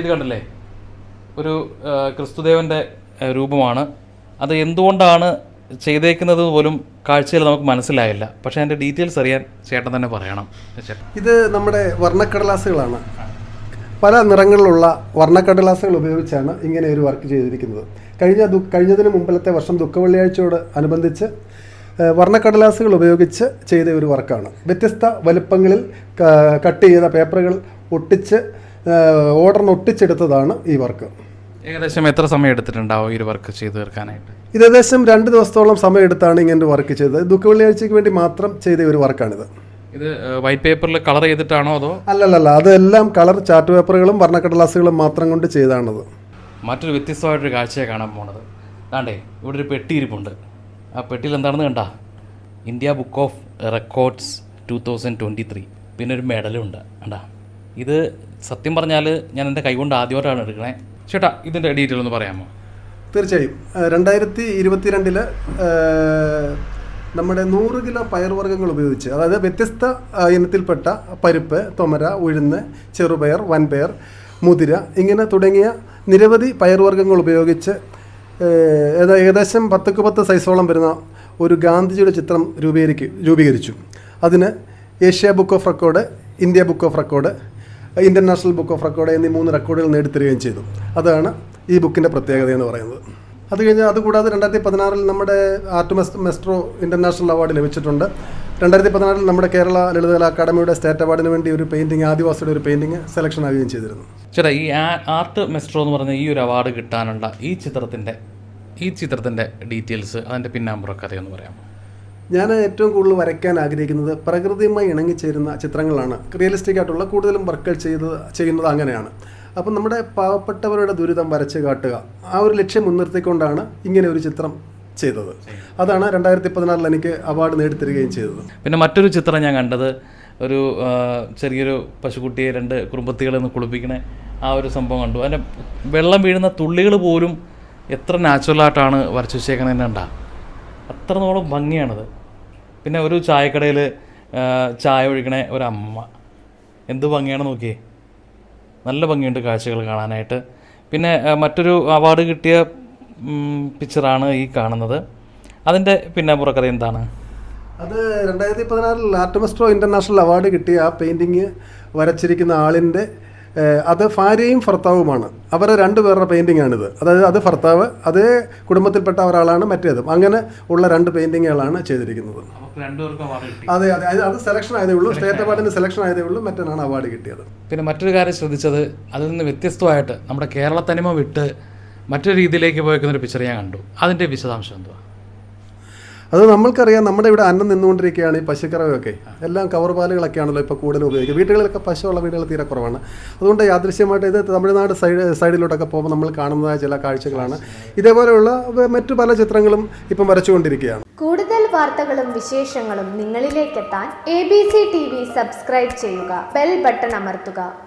ഇത് കണ്ടില്ലേ? ഒരു ക്രിസ്തുദേവന്റെ രൂപമാണ്. അത് എന്തുകൊണ്ടാണ് ചെയ്തേക്കുന്നത് പോലും കാഴ്ചയിൽ നമുക്ക് മനസ്സിലായില്ല. പക്ഷേ അതിന്റെ ഡീറ്റെയിൽസ് അറിയാൻ ചേട്ടൻ തന്നെ പറയണം. ഇത് നമ്മുടെ വർണക്കടലാസുകളാണ്. പല നിറങ്ങളിലുള്ള വർണക്കടലാസുകൾ ഉപയോഗിച്ചാണ് ഇങ്ങനെ ഒരു വർക്ക് ചെയ്തിരിക്കുന്നത്. കഴിഞ്ഞ ദു കഴിഞ്ഞതിന് മുമ്പിലത്തെ വർഷം ദുഃഖവെള്ളിയാഴ്ചയോട് അനുബന്ധിച്ച് വർണക്കടലാസുകൾ ഉപയോഗിച്ച് ചെയ്ത ഒരു വർക്കാണ്. വ്യത്യസ്ത വലുപ്പങ്ങളിൽ കട്ട് ചെയ്ത പേപ്പറുകൾ ഒട്ടിച്ച് ഓർഡറിന് ഒട്ടിച്ചെടുത്തതാണ് ഈ വർക്ക് ഏകദേശം എത്ര സമയം എടുത്തിട്ടുണ്ടാവും ഈ വർക്ക് ചെയ്തു തീർക്കാനായിട്ട്? ഇത് ഏകദേശം രണ്ട് ദിവസത്തോളം സമയം എടുത്താണ് ഇങ്ങനെ വർക്ക് ചെയ്തത്. ദുഃഖ വെള്ളിയാഴ്ചയ്ക്ക് വേണ്ടി മാത്രം ചെയ്ത ഒരു വർക്കാണിത് ഇത് വൈറ്റ് പേപ്പറിൽ കളർ ചെയ്തിട്ടാണോ അതോ? അല്ലല്ല അതെല്ലാം കളർ ചാർട്ട് പേപ്പറുകളും വർണക്കടലാസുകളും മാത്രം കൊണ്ട് ചെയ്താണത്. മറ്റൊരു വ്യത്യസ്തമായിട്ടൊരു കാഴ്ചയെ കാണാൻ പോണത്. താണ്ടേ ഇവിടെ ഒരു പെട്ടി ഇരിപ്പുണ്ട് ആ പെട്ടിയിൽ എന്താണെന്ന് കണ്ട? India book of records two thousand twenty three പിന്നെ ഒരു മെഡലും ഉണ്ട്. കണ്ടാ? ഇത് സത്യം പറഞ്ഞാൽ ഞാൻ എന്റെ കൈകൊണ്ട് ആദ്യമായിട്ടാണ് എടുക്കണേ. ചേട്ടാ ഇതിന്റെ ഡീറ്റെയിൽ ഒന്ന് പറയാമോ? തീർച്ചയായും. രണ്ടായിരത്തി ഇരുപത്തിരണ്ടിൽ നമ്മുടെ നൂറ് കിലോ പയർവർഗങ്ങൾ ഉപയോഗിച്ച് അതായത് വ്യത്യസ്ത ഇനത്തിൽപ്പെട്ട പരിപ്പ് തൊമര ഉഴുന്ന് ചെറുപയർ വൻപയർ മുതിര ഇങ്ങനെ തുടങ്ങിയ നിരവധി പയർവർഗങ്ങൾ ഉപയോഗിച്ച് ഏകദേശം പത്തുക്ക് പത്ത് സൈസോളം വരുന്ന ഒരു ഗാന്ധിജിയുടെ ചിത്രം രൂപീകരിക്കും രൂപീകരിച്ചു. അതിന് Asia book of record India book of record Indian national book of record എന്നീ മൂന്ന് റെക്കോർഡുകൾ നേടിത്തരികയും ചെയ്തു. അതാണ് ഈ ബുക്കിന്റെ പ്രത്യേകത എന്ന് പറയുന്നത്. അത് കഴിഞ്ഞ് അതുകൂടാതെ രണ്ടായിരത്തി പതിനാറിൽ നമ്മുടെ ആർട്ട് മെസ് മെസ്ട്രോ ഇന്റർനാഷണൽ അവാർഡ് ലഭിച്ചിട്ടുണ്ട്. രണ്ടായിരത്തി പതിനാറിൽ നമ്മുടെ കേരള ലളിതകലാ അക്കാദമിയുടെ സ്റ്റേറ്റ് അവാർഡിന് വേണ്ടി ഒരു പെയിന്റിങ് ആദിവാസിയുടെ ഒരു പെയിന്റിങ് സെലക്ഷൻ ആവുകയും ചെയ്തിരുന്നു. ചേട്ടാ ഈ ആർട്ട് മെസ്ട്രോ എന്ന് പറഞ്ഞ ഈ ഒരു അവാർഡ് കിട്ടാനുള്ള ഈ ചിത്രത്തിന്റെ ഈ ചിത്രത്തിന്റെ ഡീറ്റെയിൽസ് അതിന്റെ പിന്നാമ്പുറ കഥയൊന്ന് പറയാമോ? ഞാൻ ഏറ്റവും കൂടുതൽ വരയ്ക്കാൻ ആഗ്രഹിക്കുന്നത്. പ്രകൃതിയുമായി ഇണങ്ങിച്ചേരുന്ന ചിത്രങ്ങളാണ്. റിയലിസ്റ്റിക് ആയിട്ടുള്ള കൂടുതലും വർക്കുകൾ ചെയ്ത് ചെയ്യുന്നത് അങ്ങനെയാണ്. അപ്പം നമ്മുടെ പാവപ്പെട്ടവരുടെ ദുരിതം വരച്ച് കാട്ടുക. ആ ഒരു ലക്ഷ്യം മുൻനിർത്തിക്കൊണ്ടാണ് ഇങ്ങനെ ഒരു ചിത്രം ചെയ്തത്. അതാണ് രണ്ടായിരത്തി പതിനാറിൽ എനിക്ക് അവാർഡ് നേടിത്തരികയും ചെയ്തത്. പിന്നെ മറ്റൊരു ചിത്രം ഞാൻ കണ്ടത് ഒരു ചെറിയൊരു പശുക്കുട്ടിയെ രണ്ട് കുടുംബത്തികളെ ഒന്ന് കുളിപ്പിക്കണ ആ ഒരു സംഭവം കണ്ടു. അതിന്റെ വെള്ളം വീഴുന്ന തുള്ളികൾ പോലും എത്ര നാച്ചുറലായിട്ടാണ് വരച്ചു വെച്ചേക്കണതെന്ന് കണ്ടാ? അത്രത്തോളം ഭംഗിയാണത്. പിന്നെ ഒരു ചായക്കടയിൽ ചായ ഒഴിക്കണ ഒരമ്മ. എന്ത് ഭംഗിയാണ് നോക്കിയേ. നല്ല ഭംഗിയുണ്ട് കാഴ്ചകൾ കാണാനായിട്ട്. പിന്നെ മറ്റൊരു അവാർഡ് കിട്ടിയ പിക്ചറാണ് ഈ കാണുന്നത്. അതിന്റെ പിന്നാമ്പുറക്കഥ എന്താണ്? അത് രണ്ടായിരത്തി പതിനാറിൽ ആർട്ടമിസ്ട്രോ ഇന്റർനാഷണൽ അവാർഡ് കിട്ടിയ ആ പെയിന്റിങ് വരച്ചിരിക്കുന്ന ആളിന്റെ അത് ഭാര്യയും ഭർത്താവുമാണ്. അവരുടെ രണ്ടുപേരുടെ പെയിന്റിംഗ് ആണിത് അതായത് അത് ഭർത്താവ് അതേ കുടുംബത്തിൽപ്പെട്ട ഒരാളാണ് മറ്റേതും. അങ്ങനെ ഉള്ള രണ്ട് പെയിന്റിങ്ങുകളാണ് ചെയ്തിരിക്കുന്നത്. അവർക്ക് രണ്ടുപേർക്കും അവാർഡ് കിട്ടി. അതെ അതെ. അത് അത് സെലക്ഷൻ ആയതേ ഉള്ളൂ. സ്റ്റേറ്റ് അവാർഡിന് സെലക്ഷൻ ആയതേ ഉള്ളൂ. മറ്റൊന്നാണ് അവാർഡ് കിട്ടിയത്. പിന്നെ മറ്റൊരു കാര്യം ശ്രദ്ധിച്ചത് അതിൽ നിന്ന് വ്യത്യസ്തമായിട്ട് നമ്മുടെ കേരള തനിമ വിട്ട് മറ്റൊരു രീതിയിലേക്ക് പോയേക്കുന്ന ഒരു പിക്ചർ ഞാൻ കണ്ടു. അതിന്റെ വിശദാംശം എന്തുവാ? അത് നമ്മൾക്കറിയാം നമ്മുടെ ഇവിടെ അന്നം നിന്നുകൊണ്ടിരിക്കുകയാണ് ഈ പശുക്കറവയൊക്കെ. എല്ലാം കവർ പാലുകളൊക്കെയാണല്ലോ ഇപ്പോൾ കൂടുതൽ ഉപയോഗിക്കുക. വീടുകളിലൊക്കെ പശുവുള്ള വീടുകൾ തീരെ കുറവാണ്. അതുകൊണ്ട് യാദൃശ്യമായിട്ട് ഇത് തമിഴ്നാട് സൈഡ് സൈഡിലോട്ടൊക്കെ പോകുമ്പോൾ നമ്മൾ കാണുന്നതായ ചില കാഴ്ചകളാണ്. ഇതേപോലെയുള്ള മറ്റു പല ചിത്രങ്ങളും ഇപ്പം വരച്ചുകൊണ്ടിരിക്കുകയാണ്. കൂടുതൽ വാർത്തകളും വിശേഷങ്ങളും നിങ്ങളിലേക്കെത്താൻ A B C T V subscribe ചെയ്യുക. ബെൽ ബട്ടൺ അമർത്തുക.